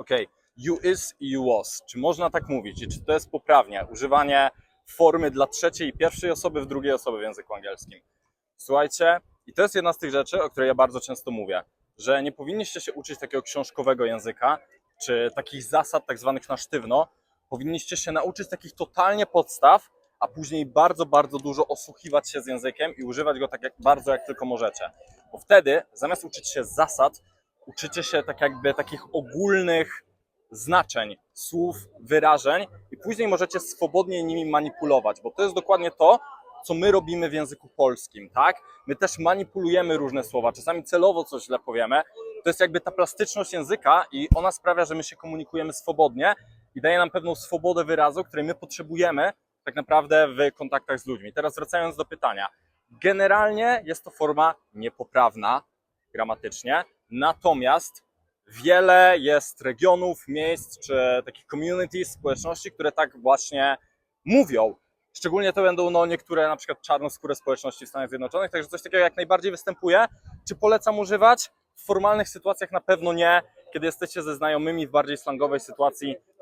Okej, you is i you was. Czy można tak mówić? I czy to jest poprawnie? Używanie formy dla trzeciej i pierwszej osoby w drugiej osoby w języku angielskim. Słuchajcie, i to jest jedna z tych rzeczy, o której ja bardzo często mówię, że nie powinniście się uczyć takiego książkowego języka, czy takich zasad tak zwanych na sztywno. Powinniście się nauczyć takich totalnie podstaw, a później bardzo, bardzo dużo osłuchiwać się z językiem i używać go tak jak bardzo, jak tylko możecie. Bo wtedy, zamiast uczyć się zasad, uczycie się tak jakby takich ogólnych znaczeń, słów, wyrażeń i później możecie swobodnie nimi manipulować, bo to jest dokładnie to, co my robimy w języku polskim, tak? My też manipulujemy różne słowa, czasami celowo coś źle powiemy. To jest jakby ta plastyczność języka i ona sprawia, że my się komunikujemy swobodnie i daje nam pewną swobodę wyrazu, której my potrzebujemy tak naprawdę w kontaktach z ludźmi. Teraz wracając do pytania. Generalnie jest to forma niepoprawna gramatycznie, natomiast wiele jest regionów, miejsc czy takich communities, społeczności, które tak właśnie mówią. Szczególnie to będą no, niektóre na przykład czarnoskóre społeczności w Stanach Zjednoczonych, także coś takiego jak najbardziej występuje. Czy polecam używać? W formalnych sytuacjach na pewno nie. Kiedy jesteście ze znajomymi w bardziej slangowej sytuacji,